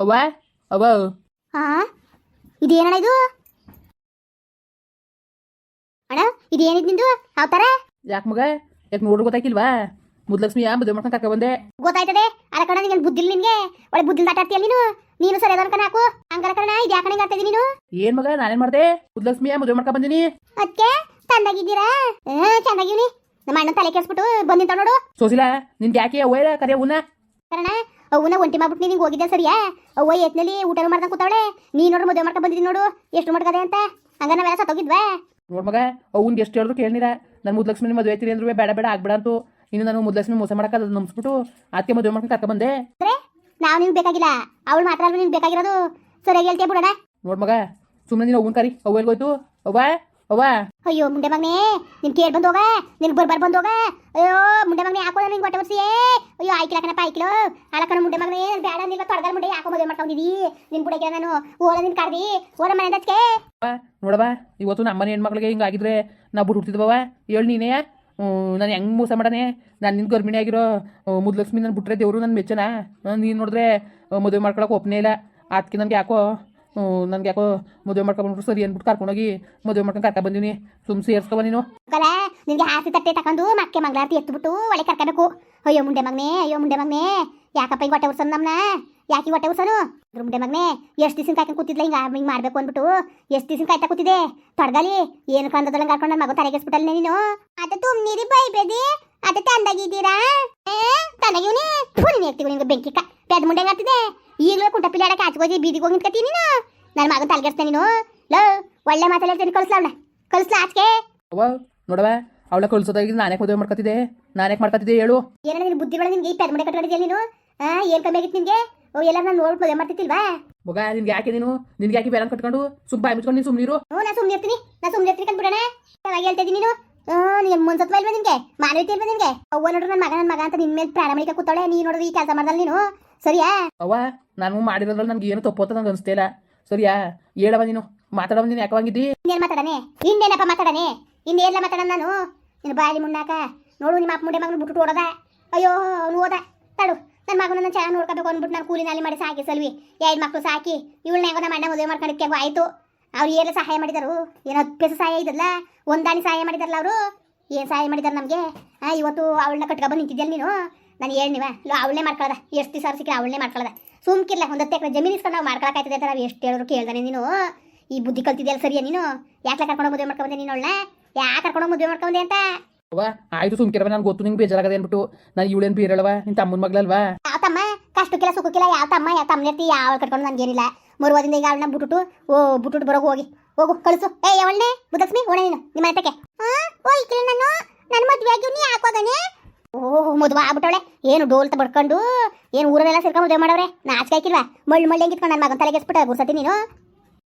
ಅವ್ವ ಅವ್ವ ಹಾ? ಇದೇನಣ್ಣ ಇದು? ಅಣ್ಣ ಇದೇನಿದ್ ನಿಂದು? ಅವತಾರ ಯಾಕೆ ಮಗ? ಯಾಕೆ ನೋಡ್ರು ಗೊತ್ತಾಗಿಲ್ವಾ ಮುದ್ಲಕ್ಷ್ಮಿ ಯಾ ಮದುವೆ ಮಾಡ್ಕೊಂಡು ಕರ್ಕ ಬಂದೆ. ಗೊತ್ತಾಯ್ತದೆ. ಅಲ್ಲ ಕಣ ನಿಂಗೆ ಬುದ್ಧಿಲ್ ನಿನ್ಗೆ? ಒಳ್ಳೆ ಬುದ್ಧಿಲ್ ಆಟಾಡ್ತೀಯಲ್ಲ ನೀನು? ನೀನು ಸರಿ ಅದನ್ನ ಕಣ ಹಾಕು. ಹಂಗಲ್ಲ ಕಣ ಇದು ಯಾಕಣ ಹಿಂಗೆ ಆಗ್ತಿದ್ದೀನಿ ನೀನು? ಏನ್ ಮಗ ನಾನೇನ್ ಮಾಡ್ದೆ? ಮುದ್ಲಕ್ಷ್ಮಿ ಯಾ ಮದುವೆ ಮಾಡ್ಕೊಂಡ್ ಬಂದಿನಿ. ಅದಕ್ಕೆ ತಂದಾಗಿದ್ದೀರಾ? ಹ್ಞೂ ಚಂದಾಗಿವ್ನಿ ನಮ್ಮ ಅಣ್ಣ ತಲೆ ಕೆಸ್ಬಿಟ್ಟು ಬಂದಿಂತ ನೋಡು. ಸೋಸಿಲ್ಲ ನಿನ್ಗೆ ಯಾಕೆ ಅವ್ವ ಕರೆ ಅವನ್ನ ಕಾರಣ ಅವನ್ನ ಒಂಟಿ ಮಾಡ್ಬಿಟ್ಟು ನಿಂಗೆ ಹೋಗಿದ್ದೆ ಸರಿಯಾ? ಅವ್ವ ಎತ್ನಲ್ಲಿ ಊಟ ಮಾಡ್ದಂಗೆ ಕೂತಾವಳೆ. ನೀ ನೋಡ್ರಿ ಮದುವೆ ಮಾಡ್ಕೊ ಬಂದಿದ್ದೀನಿ ನೋಡು. ಎಷ್ಟು ಮಾಡ್ಕದೆ ಅಂತ. ಹಂಗ ನಾವೆಲ್ಲ ಸತ್ತೋಗಿದ್ವಾ? ನೋಡ್ ಮಗ ಅವ್ನ್ಗೆ ಎಷ್ಟು ಹೇಳಿದ್ರು ಕೇಳಿರ ನಾನು ಮುದ್ಲಕ್ಷ್ಮಿ ಮದುವೆ ಐತಿ ಅಂದ್ರೆ ಬೇಡ ಬೇಡ ಆಗ್ಬೇಡ ಅಂತ ಇನ್ನು ನಾನು ಮುದ್ಲಕ್ಷ್ಮಿ ಮೋಸ ಮಾಡಕ್ಕೆ ಅದು ನಂಬಿಸ್ಬಿಟ್ಟು ಅತ್ತೆ ಮದುವೆ ಮಾಡ್ಕೊಂಡು ಕರ್ಕ ಬಂದೆ. ನಾವು ನಿಮ್ಗೆ ಬೇಕಾಗಿಲ್ಲ. ಅವಳು ಮಾತ್ರ ನಿಂಗೆ ಬೇಕಾಗಿರೋದು. ಸರಿಯಾಗಿ ಹೇಳ್ತೀಯ ಬಿಡೋಣ? ನೋಡ್ ಮಗ ಸುಮ್ಮನೆ ನೀನು ಅವ್ನ ಕರಿ. ಅವ್ವ ಎಲ್ಗೋಯ್ತು? ಅವ್ವ? ಅವ್ವ ಅಯ್ಯೋ ಮುಂಡೆ ಮಗನೇ ನಿನ್ ಕೇಳಿ ಬಂದೋಗ ನಿನ್ ಬರ್ಬಾರ್ ಬಂದೋಗ ಅಯ್ಯೋ ಮುಂಡೆ ಮಗನೇ ಯಾಕೋ ನಿಂಗೆ ಹೊಟ್ಟೆ ಬರ್ಸಿ ಅಯ್ಯೋ ಆಯ್ಕಿಲ್ಲ ಕಣಪ್ಪ ಆಯ್ಕಿಲು ಅಲಕಣ ಮುಂಡೆ ಮಗನೇ ಬೇಡ ನಿಲ್ವ ತೊಡಗಲ್ ಮುಂಡೆ ಯಾಕೋ ಮದುವೆ ಮಾಡ್ಕೊಂಡಿದ್ದೀ ನಿನ್ ಬುಡಕ್ಕೆ ನಾನು ಓಲ ನಿನ್ ಕರ್ದಿ ಓಲ ಮನೆ ದಚ್ಕೆ ನೋಡವ ಇವತ್ತು ನಮ್ಮನೆ ಹೆಣ್ಮಕ್ಳಿಗೆ ಹಿಂಗಾಗಿದ್ರೆ ನಾ ಬಿಟ್ಟು ಹುಡ್ತಿದ್ವವ ಹೇಳಿ ನೀನೇ ನಾನು ಹೆಂಗ್ ಮೋಸ ಮಾಡನೆ ನಾನು ನಿನ್ನ ಗರ್ಭಿಣಿ ಆಗಿರೋ ಮುದ್ಲಕ್ಷ್ಮಿ ನಾನು ಬಿಟ್ರೆ ದೇವರು ನನ್ನ ಮೆಚ್ಚನ? ನೀನು ನೋಡಿದ್ರೆ ಮದುವೆ ಮಾಡ್ಕೊಳಕ್ಕೆ ಒಪ್ಪನೇ ಇಲ್ಲ. ಅದಕ್ಕೆ ನನ್ಗೆ ಯಾಕೋ ನನಗೆ ಯಾಕೋ ಮದುವೆ ಮಾಡ್ಕೊಂಡ್ಬಿಟ್ರು ಸರಿ ಅಂದ್ಬಿಟ್ಟು ಕರ್ಕೊಂಡೋಗಿ ಮದುವೆ ಮಾಡ್ಕೊಂಡು ಕರ್ಕೊಂಡ್ ಬಂದಿನಿ ಸುಮ್ ಸೇರ್ಸ್ಕೊಬ ನೀನು. ಕಲ ನಿನಗೆ ಹಾಸಿ ತಟ್ಟೆ ತಕೊಂಡು ಮಕ್ಕೆ ಮಂಗಳಾರತಿ ಎತ್ಬಿಟ್ಟು ಒಳಗೆ ಕರ್ಕೋಬೇಕು. ಅಯ್ಯೋ ಮುಂಡೆ ಮಗ್ನೆ, ಅಯ್ಯೋ ಮುಂಡೆ ಮಗ್ನೆ. ಯಾಕಪ್ಪ ಹಿಂಗೆ ಹೊಟ್ಟೆ ಉರ್ಸನ್ ನಮ್ಮನ್ನ ಯಾಕೆ ಹೊಟ್ಟೆ ಉರ್ಸನು ಮುಂಡೆ ಮಗ್ನೆ, ಎಷ್ಟು ದಿವಸ ಕಾಯ್ಕೊಂಡು ಕೂತಿದ್ಲ, ಹಿಂಗೆ ಹಿಂಗೆ ಮಾಡಬೇಕು ಅಂದ್ಬಿಟ್ಟು. ಎಷ್ಟು ದಿವಸ ಕಾಯ್ತಾ ಕೂತಿದೆ ತೊಡಗಲಿ, ಏನು ಕಂದದಲ್ಲ ಕರ್ಕೊಂಡು ನನ್ನ ಮಗ ತಲೆಗೆಸ್ಬಿಟ್ಟಲ್ಲ ನೀನು? ಅದ ತುಮ್ನಿರಿ ಬೈಬೇದಿ ಅದ ತಂದಾಗಿದ್ದೀರಾ? ತಂದಾಗಿವ್ನಿ? ಫುಲ್ ಹೇಳ್ತೀವಿ ನಿಮ್ಗೆ ಬೆಂಕಿ ಕಾ ಪೆದ್ ಮುಂಡೆ ಆಗ್ತಿದೆ? ಈಗಲೂ ಕುಂಟ ಪಿಲ್ಲಾಡ ಆಡಕ್ಕೆ ಆಚೆಗೋಗಿ ಬೀದಿಗೆ ಹೋಗಿ ನಿಂತ್ಕತೀನಿ ನೀನು? ನನ್ನ ಮಗನ ತಲೆಗೆಡ್ಸ್ತೇನೆ ನೀನು. ಲೋ ಒಳ್ಳೆ ಮಾತಲ್ಲಿ ಹೇಳ್ತೀನಿ ಕಳಿಸ್ಲಾ ಕಳಿಸ್ಲಾ ಆಚೆಗೆ ಅವ್ವ ನೋಡವ ಅವಳ ಕಳಿಸೋದಾಗಿ ನಾನೇ ಮದುವೆ ಮಾಡ್ಕೊತಿದ್ದೆ ನಾನೇ ಮಾಡ್ಕೊತಿದ್ದೆ ಹೇಳು? ಏನೋ ನಿನ್ ಬುದ್ಧಿಗಳ ನಿನ್ಗೆ ಈ ಪೆರ್ಮಡೆ ಕಟ್ಕೊಂಡಿದ್ಯಾ ನೀನು? ಏನ್ ಕಮ್ಮಿ ಆಗಿತ್ತು ನಿನ್ಗೆ? ಓ ಎಲ್ಲ ನಾನು ನೋಡ್ಬಿಟ್ಟು ಮದುವೆ ಮಾಡ್ತಿತ್ತಿಲ್ವಾ ಮಗ ನಿನ್ಗೆ ಯಾಕೆ ನೀನು? ನಿನ್ಗೆ ಯಾಕೆ ಬೇರೆ ಕಟ್ಕೊಂಡು ಸುಮ್ ಬಾಯಿ ಮುಚ್ಕೊಂಡು ನೀನು ಸುಮ್ಮನಿರು ಹ್ಞೂ ನಾ ಸುಮ್ಮನೆ ಇರ್ತೀನಿ. ನಾ ಸುಮ್ಮನೆ ಇರ್ತೀನಿ ಕಂದ್ಬಿಡಣ ಚೆನ್ನಾಗಿ ಹೇಳ್ತಾ ಇದ್ದೀನಿ ನೀನು. ನೀನು ಮುನ್ಸತ್ವ ಇಲ್ವಾ ನಿನ್ಗೆ? ಮಾನವೀಯತೆ ಇಲ್ವಾ ನಿನ್ಗೆ? ಅವ್ವ ನೋಡ್ರಿ ನನ್ನ ಮಗ ನನ್ನ ಮಗ ಅಂತ ನಿನ್ ಮೇಲೆ ಪ್ರಾಣ ಕೂತಾಳೆ. ನೀ ನೋಡ್ರಿ ಈ ಕೆಲಸ ಮಾಡ್ದಲ್ಲ ನೀನು. ಸರಿಯಾ? ಅವ್ವ ನಾನು ಮಾಡಿರೋದ್ರಲ್ಲಿ ನನಗೆ ಏನು ತಪ್ಪು ಅಂತ ನಂಗೆ ಅನಿಸ್ತಾ ಇಲ್ಲ ಸರಿಯಾ ಹೇಳವ ನೀನು ಮಾತಾಡವ ನೀನು ಯಾಕೆ ಬಂದಿದ್ದಿ ಇನ್ನೇನು ಮಾತಾಡನೆ? ಇನ್ನೇನಪ್ಪ ಮಾತಾಡನೆ? ಇನ್ನೇಲ್ಲ ಮಾತಾಡ ನಾನು? ನಿನ್ನ ಬಾಯಿ ಮುನ್ನಾಕ ನೋಡು ನಿಮ್ಮ ಅಪ್ಪ ಮುಂಡೆ ಮಗನ ಬಿಟ್ಟು ಓಡೋದ. ಅಯ್ಯೋ ಓದ. ಹೋದ ತಡು ನನ್ನ ಮಗನನ್ನ ಚೆನ್ನಾಗಿ ನೋಡ್ಕೋಬೇಕು ಅಂದ್ಬಿಟ್ಟು ನಾನು ಕೂಲಿ ನಾಲಿ ಮಾಡಿ ಸಾಕಿ ಸಲ್ವಿ. ಎರಡು ಮಕ್ಕಳು ಸಾಕಿ ಇವಳನ್ನ ಹೆಂಗೋ ನಮ್ಮ ಅಣ್ಣ ಮದುವೆ ಮಾಡ್ಕೊಂಡಿಕ್ಕೆ ಆಯ್ತು ಅವ್ರು ಏನು ಸಹಾಯ ಮಾಡಿದರು. ಏನೋ ಹತ್ತು ಪೈಸೆ ಸಹಾಯ ಇದಲ್ಲ? ಒಂದಾಣಿ ಸಹಾಯ ಮಾಡಿದಾರಲ್ಲ ಅವರು? ಏನು ಸಹಾಯ ಮಾಡಿದಾರೆ ನಮಗೆ? ಇವತ್ತು ಅವಳನ್ನ ಕಟ್ಕೊಬಂದು ನಿಂತಿದ್ಯಲ್ಲ ನೀನು? ನಾನು ಹೇಳಿ ನೀವ ಇಲ್ಲ ಅವಳನ್ನೇ ಮಾಡ್ಕೊಳ್ಳೋದ ಎಷ್ಟು ದಿವಸ ಸಿಕ್ಕಿ ಅವಳನ್ನೇ ಮಾಡ್ಕೊಳ್ಳೋದ ಸುಮ್ಕಿರ್ಲ ಒಂದು ಹತ್ತು ಎಕರೆ ಜಮೀನು ಇಸ್ಕೊಂಡು ನಾವು ಮಾಡ್ಕೊಳಕಾಯ್ತದೆ ಅಂತ ನಾವು ಎಷ್ಟು ಹೇಳಿದ್ರು ಕೇಳ್ದಾನೆ ನೀನು. ಈ ಬುದ್ಧಿ ಕಲ್ತಿದ್ಯಲ್ಲ ಸರಿಯಾ ನೀನು? ಯಾಕೆ ಕರ್ಕೊಂಡು ಮದುವೆ ಮಾಡ್ಕೊಂಡೆ ನೀನು ಅವಳನ್ನ ಯಾಕೆ ಕರ್ಕೊಂಡು ಮದುವೆ ಮಾಡ್ಕೊಂಡೆ ಅಂತ? ಅವ್ವ ಆಯ್ತು ಸುಮ್ಕಿರವ ನಾನು ಗೊತ್ತು ನಿಂಗೆ ಬೇಜಾರಾಗದೆ ಅಂದ್ಬಿಟ್ಟು ನಾನು ಇವಳೇನು ಬೀರಳವ ನಿನ್ನ ತಮ್ಮನ ಮಗಳಲ್ವಾ? ಯಾವ ತಮ್ಮ? ಕಷ್ಟಕ್ಕಿಲ್ಲ ಸುಖಕ್ಕಿಲ್ಲ ಯಾವ ತಮ್ಮ ಯಾವ ತಮ್ಮ ಇರ್ತಿ ಯಾವ ಕಟ್ಕೊಂಡು ನನಗೇನಿಲ್ಲ ಮರುವಾದಿಂದ ಈಗ ಅವಳನ್ನ ಬಿಟ್ಬಿಟ್ಟು ಓ ಬಿಟ್ಬಿಟ್ಟು ಬರೋಕೆ ಹೋಗಿ. ಹೋಗು ಕಳಿಸು. ಏ ಅವಳನ್ನೇ ಬುದ್ಧಕ್ಷ್ಮಿ ಓಣೆ ನೀನು ನಿಮ್ಮ ಮನೆತಕ್ಕೆ ಓ ಇಕ್ಕಿಲ್ಲ ನಾನು ನನ್ನ ಮದುವೆ ಆಗಿ ನೀ ಹಾಕೋದನೆ ಓಹ್ ಮದುವೆ ಆಗ್ಬಿಟ್ಟವಳೆ. ಏನು ಡೋಲ್ ಬಡ್ಕೊಂಡು ಏನು ಊರಲ್ಲೆಲ್ಲ ಸೇರ್ಕೊಂಡು ಮದುವೆ ಮಾಡವ್ರೆ ನಾಚಿಕೆ ಹಾಕಿಲ್ವಾ? ಮಳ್ಳು ಮಳ್ಳಿ ಹೆಂಗಿತ್ಕೊಂಡು ನನ್ನ ಮಗನ ತಲೆಗೆಸ್ಬಿಟ್ಟ ಗುರ್ಸತಿ ನೀನು?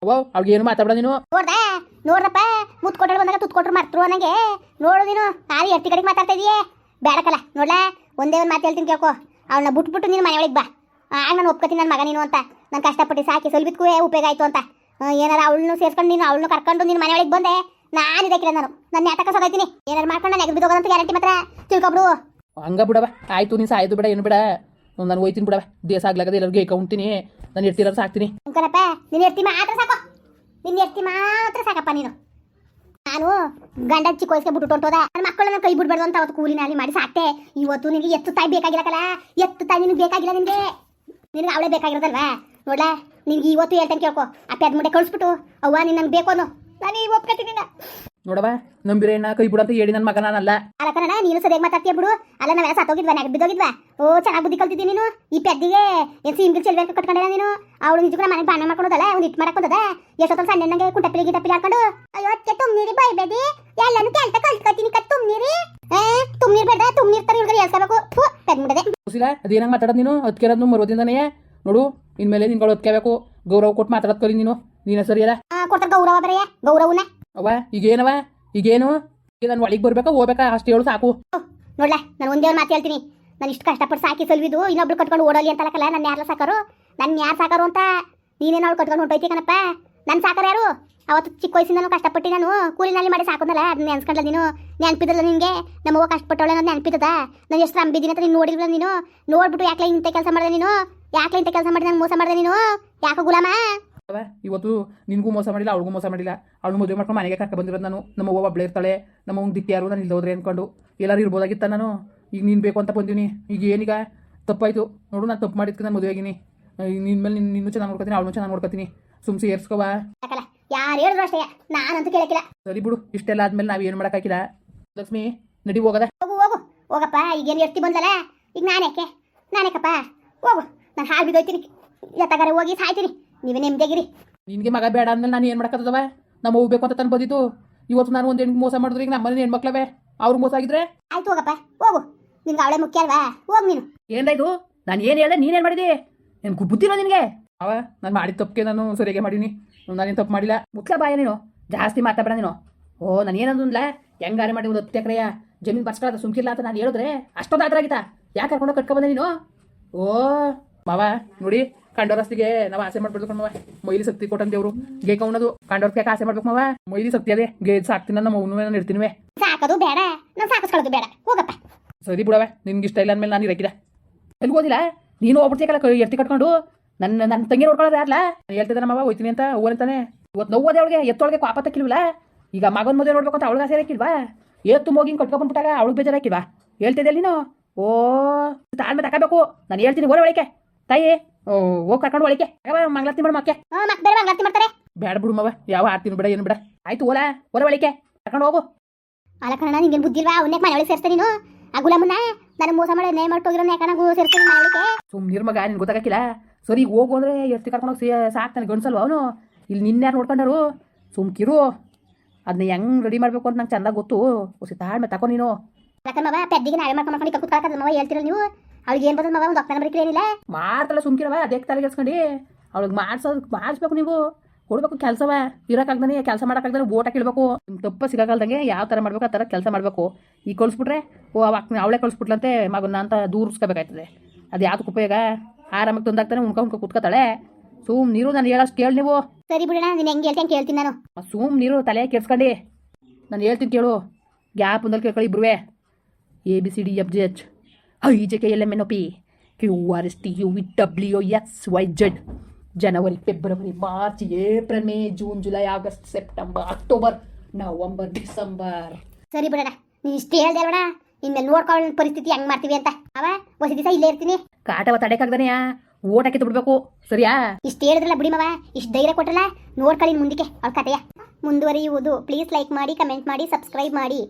ಅವ್ವ ಅವ್ಳಿಗೆ ಏನು ಮಾತಾಡ ನೀನು? ನೋಡ್ದೆ ನೋಡ್ದಪ್ಪ ಮುತ್ ಕೊಟ್ಟಳು ಬಂದಾಗ ತುತ್ ಕೊಟ್ರು ಮರ್ತರು ನನಗೆ ನೋಡು ನೀನು ನಾನು ಎರ್ತಿ ಕಡೆಗೆ ಮಾತಾಡ್ತಾ ಇದೀಯೇ. ಬೇಡಕಲ್ಲ ನೋಡ್ಲಾ? ಒಂದೇ ಒಂದು ಮಾತು ಹೇಳ್ತೀನಿ ಕೇಳ್ಕೊ. ಅವಳನ್ನ ಬಿಟ್ಬಿಟ್ಟು ನೀನು ಮನೆಯೊಳಗೆ ಬಾ. ಆಗ ನಾನು ಒಪ್ಕೋತೀನಿ ನನ್ನ ಮಗ ನೀನು ಅಂತ. ನಾನು ಕಷ್ಟಪಟ್ಟು ಸಾಕಿ ಸೊಲ್ಬಿದ್ಕೂ ಉಪಯೋಗ ಆಯಿತು ಅಂತ. ಏನಾರ ಅವಳನ್ನು ಸೇರ್ಕೊಂಡು ನೀನು ಅವಳನ್ನು ಕರ್ಕೊಂಡು ನೀನು ಮನೆಯೊಳಗೆ ಬಂದೆ. ನಾನು ಇದಕ್ಕಿಲ್ಲ ನಾನು. ನನ್ನ ನಾಟಕ ಸೋದೈತೀನಿ ಏನಾರು ಮಾಡ್ಕೊಂಡು ನಾನು ಎಗ್ದು ಬಿದ್ದೋಗಂತ ಗ್ಯಾರಂಟಿ ಮಾತ್ರ. ತಿಳ್ಕೊಬಿಡು. ಹಂಗ ಬಿಡವ ಆಯ್ತು ನೀನ್ ಸಾಯ್ತು ಬಿಡ, ಏನು ಬಿಡ. ನಾನು ಹೋಯ್ತೀನಿ ಬಿಡವ ದೇಶ ಆಗ್ಲಾಗದೆ ಎಲ್ಲರಿಗೂ ಏಕೌಂತೀನಿ ನಾನು ಇರ್ತಿರೋ ಸಾಕ್ತೀನಿ. ಅಂಕನಪ್ಪ, ನೀನು ಇರ್ತಿ ಮಾತ್ರ ಸಾಕು. ನಿನ್ನ ಎತ್ತಿ ಮಾತ್ರ ಸಾಕಪ್ಪ ನೀನು. ನಾನು ಗಂಡ ಚಿಕ್ಕ ಬಿಟ್ಟು ಹೊಂಟೋದ. ನನ್ನ ಮಕ್ಕಳನ್ನ ಕೈ ಬಿಡ್ಬಾರ್ದು ಅಂತ ಅವತ್ತು ಕೂಲಿ ನಾಲಿ ಮಾಡಿ ಸಾಕ್ತೆ. ಇವತ್ತು ನಿನಗೆ ಎತ್ತು ತಾಯಿ ಬೇಕಾಗಿಲ್ಲಕಲ್ಲ ಎತ್ತು ತಾಯಿ ನಿನಗೆ ಬೇಕಾಗಿಲ್ಲ ನಿನಗೆ ನಿನಗೆ ಅವಳೇ ಬೇಕಾಗಿರೋದಲ್ವಾ? ನೋಡ್ಲ, ನಿನಗೆ ಇವತ್ತು ಹೇಳ್ತೇನೆ ಕೇಳ್ಕೊ. ಆ ಪೆದ್ ಮುಂಡೆ ಕಳಿಸ್ಬಿಟ್ಟು ಅವ್ವ, ನೀನು ನಂಗೆ ಬೇಕೋನು ನಾನು ಈಗ ಒಪ್ಕೊತೀನಿ ನೋಡವ ನಂಬಿರೇನ ಕೈ ಕೈ ಅಂತ ಹೇಳಿ ನನ್ನ ಮಗ ನಾನಲ್ಲ. ಅಲ್ಲ ಕಣ ನೀನು ಸರಿಯಾಗಿ ಮಾತಾಡ್ತೀಯ ಬಿಡು. ಅಲ್ಲ ನಾವೆಲ್ಲ ಸತ್ತೋಗಿದ್ವಾ ನೆಗ್ ಬಿದ್ದೋಗಿದ್ವಾ. ಓ ಚೆನ್ನಾಗಿ ಬುದ್ಧಿ ಕಲ್ತಿದ್ದೀನಿ ನೀನು. ಈ ಪೆದ್ದಿಗೆ ಏನು ಸೀಮ್ಗಿಲ್ ಚೆಲ್ವೆ ಕಟ್ಕೊಂಡೆ ನೀನು? ಅವಳು ನಿಜಕ್ಕೂ ಮನೆಗೆ ಬಾಣೆ ಮಾಡ್ಕೊಂಡದಲ್ಲ ಒಂದು ಇಟ್ಟು ಮಾಡ್ಕೊಂಡದ ಬಂದದ? ಎಷ್ಟೊತ್ತ ಸಣ್ಣ ನಂಗೆ ಕುಂಟಪಿಲಿ ಗಿಟಪಿಲಿ ಹಾಕೊಂಡು ಅಯ್ಯೋ ಅತ್ತೆ ತುಮ್ನೀರಿ ಬೈಬೇಡಿ ಎಲ್ಲಾನು ಕೆಲ್ಸ ಕಲ್ತ್ಕೊತೀನಿ ಕತ್ ತುಂಬಿರಿ ತುಂಬಿರ್ ಬೇಡ ತುಮ್ನೀರ್ ತರ ಇವ್ರಿಗೆ ಹೇಳ್ಕೋಬೇಕು ಫು ಪೆದ್ ಮುಡದೆ ಗೊತ್ತಿಲ್ಲ ಅದೇನಂಗೆ ಮಾತಾಡೋದು ನೀನು? ಅದಕ್ಕಿರೋದು ಮರೋದಿಂದನೇ ನೋಡು ಇನ್ಮೇಲೆ ನಿನ್ಗಳು ಒತ್ಕೋಬೇಕು ಗೌರವ ಕೊಟ್ಟು ಮಾತಾಡೋದು ಕಲಿ ನೀನು. ನೀನೇ ಸರಿಯಲ್ಲ? ಕೊಡ್ತಾರೆ ಗೌರವ ಬರೆಯ ಗೌರವನ ಅವ್ವ ಈಗೇನವ ಈಗೇನು? ಈಗ ನಾನು ಒಳಗೆ ಬರ್ಬೇಕಾ, ಹೋಗ್ಬೇಕಾ? ಅಷ್ಟು ಹೇಳು ಸಾಕು. ನೋಡ್ಲಾ, ನಾನು ಒಂದೇ ಒಂದು ಮಾತು ಹೇಳ್ತೀನಿ. ನಾನು ಇಷ್ಟು ಕಷ್ಟಪಟ್ಟು ಸಾಕಿ ಸಲ್ವಿದು ಇನ್ನೊಬ್ರು ಕಟ್ಕೊಂಡು ಓಡೋಲಿ ಅಂತಲಕ್ಕಲ್ಲ ನನ್ನ ಯಾರ ಸಾಕಾರು? ನನ್ನ ಯಾರು ಸಾಕಾರು ಅಂತ ನೀನೇನು ಅವಳು ಕಟ್ಕೊಂಡು ಹೊಂಟೋಯ್ತಿ ಕಣಪ್ಪ? ನನ್ನ ಸಾಕಾರ ಯಾರು? ಅವತ್ತು ಚಿಕ್ಕ ವಯಸ್ಸಿಂದ ನಾನು ಕಷ್ಟಪಟ್ಟು ನಾನು. ಕೂಲಿನಲ್ಲಿ ಮಾಡಿ ಸಾಕೋದಲ್ಲ ಅದನ್ನ ನೆನ್ಸ್ಕೊಂಡಲ್ಲ ನೀನು? ನೆನ್ಪಿದಲ್ಲ ನಿನಗೆ? ನಮ್ಮವ್ವ ಕಷ್ಟಪಟ್ಟವಳೆ ನಾನು ನೆನ್ಪಿದದ? ನಾನು ಎಷ್ಟು ಅಂಬಿದ್ದೀನಿ ಅಂತ ನೀನು ನೋಡಿದ್ಲ ನೀನು? ನೋಡ್ಬಿಟ್ಟು ಯಾಕೆ ಇಂಥ ಕೆಲಸ ಮಾಡಿದೆ ನೀನು? ಯಾಕೆ ಇಂಥ ಕೆಲಸ ಮಾಡಿದೆ ನಂಗೆ ಮೋಸ ಮಾಡಿದೆ ನೀನು? ಯಾಕೆ ಗುಲಾಮ? ಅವ ಇವತ್ತು ನಿನಗೂ ಮೋಸ ಮಾಡಿಲ್ಲ ಅವಳಿಗೂ ಮೋಸ ಮಾಡಿಲ್ಲ. ಅವಳು ಮದುವೆ ಮಾಡ್ಕೊಂಡು ಮನೆಗೆ ಕರ್ಕೊಂಡು ಬಂದಿರೋದು ನಾನು. ನಮ್ಮ ಅವ್ವ ಒಬ್ಳೆ ಇರ್ತಾಳೆ. ನಮ್ಮ ಅವ್ನ ದಿಟ್ಟಿ ಯಾರು ನಾನು ಇಲ್ಲಿ ಹೋದ್ರೆ ಅಂದ್ಕೊಂಡು ಎಲ್ಲರೂ ಇರ್ಬೋದಾಗಿತ್ತ ನಾನು. ಈಗ ನೀನು ಬೇಕು ಅಂತ ಬಂದೀನಿ ಈಗ ಏನೀಗ? ತಪ್ಪಾಯ್ತು. ನೋಡು ನಾನು ತಪ್ಪು ಮಾಡಿದ್ಕೆ ನಾನು ಮದುವೆ ಆಗಿನಿ ನಿನ್ನ ಮೇಲೆ ನಿನ್ನ ನಿನ್ನೂ ಚೆನ್ನಾಗಿ ನೋಡ್ಕೊತೀನಿ ಅವಳು ಚೆನ್ನಾಗಿ ನೋಡ್ಕೊತೀನಿ. ಸುಮ್ಸಿ ಏರ್ಸ್ಕೋವಾ ಯಾರು ಹೇಳಿದ್ರು ಅಷ್ಟೇ. ನಾನಂತೂ ಕೇಳಕ್ಕಿಲ್ಲ. ಸರಿ ಬಿಡು ಇಷ್ಟೆಲ್ಲ ಆದ್ಮೇಲೆ ನಾವು ಏನು ಮಾಡೋಕ್ಕಾಗಿಲ್ಲ. ಲಕ್ಷ್ಮಿ ನಡಿ ಹೋಗದ. ಹೋಗು ಹೋಗು. ಹೋಗಪ್ಪ ಈಗೇನು ಎಷ್ಟಿ ಬಂದಲ್ಲ? ಈಗ ನಾನೇಕೆ ನಾನೇಕಪ್ಪ ಹೋಗು. ನಾನು ಹಾಳು ಬಿದ್ದೋಯ್ತೀನಿ. ಎತ್ತಗಾರೆ ಹೋಗಿ ಸಾಯ್ತೀನಿ. ನೀವೇ ನೆಮ್ಮದಿಯಾಗಿರಿ. ನಿನಗೆ ಮಗ ಬೇಡ ಅಂದ್ರೆ ನಾನು ಏನು ಮಾಡಕತ್ತದವ ನಮ್ಮ ಹೋಗ್ಬೇಕು ಬೇಕು ಅಂತ ತಂದು ಬಂದಿತ್ತು ಇವತ್ತು ನಾನು ಒಂದು ಎಂಟು ಮೋಸ ಮಾಡಿದ್ರೆ ಈಗ ನಮ್ಮನೆ ಹೆಣ್ಮಕ್ಳವೆ. ಅವ್ರು ಮೋಸ ಆಗಿದ್ರೆ? ಆಯ್ತು ಹೋಗಪ್ಪ ಹೋಗು. ನಿನ್ಗೆ ಅವಳೆ ಮುಖ್ಯ ಅಲ್ವಾ? ಹೋಗ್ ನೀನು. ಏನಾಯ್ತು ನಾನು ಏನು ಹೇಳ್ದೆ ನೀನೇನು ಮಾಡಿದಿ? ಏನು ಬುದ್ಧಿರೋ ನಿನಗೆ? ಅವ ನಾನು ಮಾಡಿದ ತಪ್ಪಿಗೆ ನಾನು ಸರಿಯಾಗಿ ಮಾಡೀನಿ. ನಾನೇನು ತಪ್ಪು ಮಾಡಿಲ್ಲ. ಮುಖ್ಯ ಬಾಯ ನೀನು. ಜಾಸ್ತಿ ಮಾತಾಡ ನೀನು. ಓ ನಾನು ಏನಂದ್ಲ ಹೆಂಗಾರೆ ಮಾಡಿ ಒಂದು ಹತ್ತು ಎಕರೆಯ ಜಮೀನು ಬರ್ಸ್ಕೊಳ್ಳೋದು ಸುಮ್ಕಿಲ್ಲ ಅಂತ ನಾನು ಹೇಳಿದ್ರೆ ಅಷ್ಟೊಂದು ಆತರ ಆಗಿತ್ತಾ ಯಾಕೆ ಕರ್ಕೊಂಡು ಕಟ್ಕೊಬಂದೆ ನೀನು? ಓ ಮಾವ ನೋಡಿ. ಕಂಡೋರಸ್ತಿಗೆ ನಾವು ಆಸೆ ಮಾಡ್ಬಿಡ್ದು ಕಣವ ಮೈಲಿ ಸಕ್ತಿ ಕೊಟ್ಟನ್ ದೇವ್ರು ಗೇ ಕೌಣದು ಯಾಕೆ ಆಸೆ ಮಾಡ್ಬೇಕು ಮಾವ ಮೈಲಿ ಸಕ್ತಿ ಅದೇ. ಗೇ ಸಾಕ್ತೀನಿ ನಮ್ಮ ಅವನು ನಾನು ಸಾಕೋದು ಬೇಡ. ನಾನು ಸಾಕಿಸ್ಕೊಳ್ಳೋದು ಬೇಡ. ಹೋಗಪ್ಪ. ಸರಿ ಬಿಡವೆ ನಿನ್ಗೆ ಇಷ್ಟ ಇಲ್ಲ ಅಂದ್ಮೇಲೆ ನಾನು ಇರಕಿದ. ಎಲ್ಲಿ ಓದಿಲ್ಲ? ನೀನು ಹೋಗ್ಬಿಡ್ತೀಕಲ್ಲ ಕೈ ಎತ್ತಿ ಕಟ್ಕೊಂಡು? ನನ್ನ ನನ್ನ ತಂಗಿ ನೋಡ್ಕೊಳ್ಳೋದು ಯಾರಲ್ಲ ಹೇಳ್ತಿದ್ದೆ ನಮ್ಮವ ಹೋಯ್ತೀನಿ ಅಂತ ಹೋಗಂತಾನೆ ಇವತ್ತು ನೋವದೆ ಅವಳಿಗೆ. ಎತ್ತೊಳಗೆ ಕಾಪ ತಕ್ಕಿಲ್ವಲ್ಲ? ಈಗ ಮಗನ ಮದುವೆ ನೋಡ್ಬೇಕು ಅಂತ ಅವಳಿಗೆ ಆಸೆ ಇರಕ್ಕಿಲ್ವಾ ಎತ್ತು ಹೋಗಿ ಕಟ್ಕೊಂಡ್ಬಿಟ್ಟಾಗ ಅವಳಿಗೆ ಬೇಜಾರಾಕಿಲ್ವಾ ಹೇಳ್ತಿದ್ದೆ ನೀನು? ಓ ತಾಳ್ಮೆ ತಗೋಬೇಕು ನಾನು ಹೇಳ್ತೀನಿ ಓಲೆ ಒಳಕ್ಕೆ ತಾಯಿ ಓ ಹೋಗಿ ಕರ್ಕೊಂಡು ಒಳಕ್ಕೆ ಮಂಗಳಾರತಿ ಮಾಡು ಮಕ್ಕೆ ಹ್ಞೂ ಮತ್ತೆ ಬೇರೆ ಮಾಡ್ತಾರೆ. ಬೇಡ ಬಿಡು ಮವ ಯಾವ ಆಡ್ತೀನಿ ಬಿಡ ಏನು ಬಿಡ. ಆಯ್ತು ಓಲ ಓಲೆ ಒಳಕ್ಕೆ ಕರ್ಕೊಂಡು ಹೋಗು. ಅಲ್ಲ ಕಣ ನಿಂಗೆ ಬುದ್ಧಿ ಇಲ್ವಾ? ಅವನ್ನೇ ಮನೆ ಒಳಗೆ ನೀನು. ಆ ಗುಲಾಮನ್ನ ನಾನು ಮೋಸ ಮಾಡಿ ನೇ ಮಾಡ್ತೋಗಿರೋ ಯಾಕಣಗೂ ಸೇರ್ಸ್ತೀನಿ ಮನೆ ಒಳಗೆ ಸುಮ್ಮನಿರ್ ಮಗ ನಿನ್ಗೆ ಗೊತ್ತಾಗಕ್ಕಿಲ್ಲ. ಸರಿ ಹೋಗು ಅಂದ್ರೆ ಎಷ್ಟು ಕರ್ಕೊಂಡು ಹೋಗಿ ಸಾಕ್ತಾನೆ ಗಂಡ್ಸಲ್ವ ಅವನು? ಇಲ್ಲಿ ನಿನ್ಯಾರು ಸುಮ್ ಸುಮ್ಕಿರು ಅದನ್ನ ಹೆಂಗ್ ರೆಡಿ ಮಾಡಬೇಕು ಅಂತ ನಂಗೆ ಚಂದ ಗೊತ್ತು. ಹೊಸಿ ತಾಳ್ಮೆ ತಕೋ ನೀನು. ಯಾಕಂದ್ರೆ ಮವ ಪೆದ್ದಿಗೆ ನಾಳೆ ಮಾಡ್ಕೊಂಡು ಮಾಡ್ಕೊಂಡು ಕೂತ್ಕೊಳ್ಳೋಕೆ ಮವ ಹೇಳ್ತಿರಲ್ಲ ನೀವು? ಅವಳಿಗೆ ಏನು ಬರ್ತದೆ ಮಗ? ಒಂದು ಅಪ್ಪನ ಬರೀಕ್ರಿ ಏನಿಲ್ಲ? ಮಾಡ್ತಾಳೆ ಸುಮ್ಕಿರವ ಅದಕ್ಕೆ ತಲೆ ಕೆಡ್ಸ್ಕೊಂಡು. ಅವ್ಳಿಗೆ ಮಾಡ್ಸೋದು ಮಾಡಿಸ್ಬೇಕು ನೀವು. ಕೊಡ್ಬೇಕು ಕೆಲಸವ. ಇರೋಕ್ಕಾಗ್ದಾನೆ ಕೆಲಸ ಮಾಡೋಕ್ಕಾಗ್ದಾನೆ ಓಟ ಕೇಳಬೇಕು ತಪ್ಪ ಸಿಗಕ್ಕಲ್ದಂಗೆ ಯಾವ ಥರ ಮಾಡ್ಬೇಕು ಆ ಥರ ಕೆಲಸ ಮಾಡಬೇಕು. ಈಗ ಕಳಿಸ್ಬಿಟ್ರೆ ಓ ಅವ ಅವಳೆ ಕಳಿಸ್ಬಿಟ್ಲಂತೆ ಮಗನ ಅಂತ ದೂರಿಸ್ಕೋಬೇಕಾಯ್ತದೆ. ಅದು ಯಾವ್ದಕ್ಕೆ ಉಪಯೋಗ? ಆರಾಮಾಗಿ ತೊಂದಾಗ್ತಾನೆ ಉಣ್ಕೊ ಉಣ್ಕೊ ಕುತ್ಕೋತಾಳೆ. ಸುಮ್ ನೀರು ನಾನು ಹೇಳೋಷ್ಟು ಕೇಳಿ ನೀವು. ಸರಿ ಬಿಡೋಣ ನೀನು ಹೆಂಗೆ ಹೇಳ್ತೀನಿ ಕೇಳ್ತೀನಿ ನಾನು. ಸುಮ್ ನೀರು ತಲೆ ಕೆಡ್ಸ್ಕೊಂಡು. ನಾನು ಹೇಳ್ತೀನಿ ಕೇಳು. ಗ್ಯಾಪ್ ಒಂದಲ್ಲಿ ಕೇಳ್ಕೊಳ್ಳಿ ಇಬ್ರುವೆ. A B C D F G H I J K L M N O P. Q R S T U V W S Y Z. January February March April May June July August September October November December. ಸರಿ ಬಿಡೋಣ. ನೀ ಇಷ್ಟು ಹೇಳ್ದೆ ಅಲ್ವಣ ಇನ್ಮೇಲೆ ನೋಡ್ಕೊಳ್ಳೋ ಪರಿಸ್ಥಿತಿ ಹೆಂಗ್ ಮಾಡ್ತೀವಿ ಅಂತ. ಅವ ಹೊಸ ದಿವಸ ಇಲ್ಲೇ ಇರ್ತೀನಿ. ಕಾಟವ ತಡೆಕಾಗ್ದಾನೆ ಓಟಕ್ಕೆ ತುಡ್ಬೇಕು ಸರಿಯಾ? ಇಷ್ಟು ಹೇಳಿದ್ರಲ್ಲ ಬಿಡಿ ಮವ. ಇಷ್ಟು ಧೈರ್ಯ ಕೊಟ್ಟಲ್ಲ ನೋಡ್ಕೊಳ್ಳಿ ಮುಂದಕ್ಕೆ. ಅವ್ರ ಕತೆಯ ಮುಂದುವರಿಯುವುದು. ಪ್ಲೀಸ್ ಲೈಕ್ ಮಾಡಿ ಕಮೆಂಟ್ ಮಾಡಿ ಸಬ್ಸ್ಕ್ರೈಬ್ ಮಾಡಿ.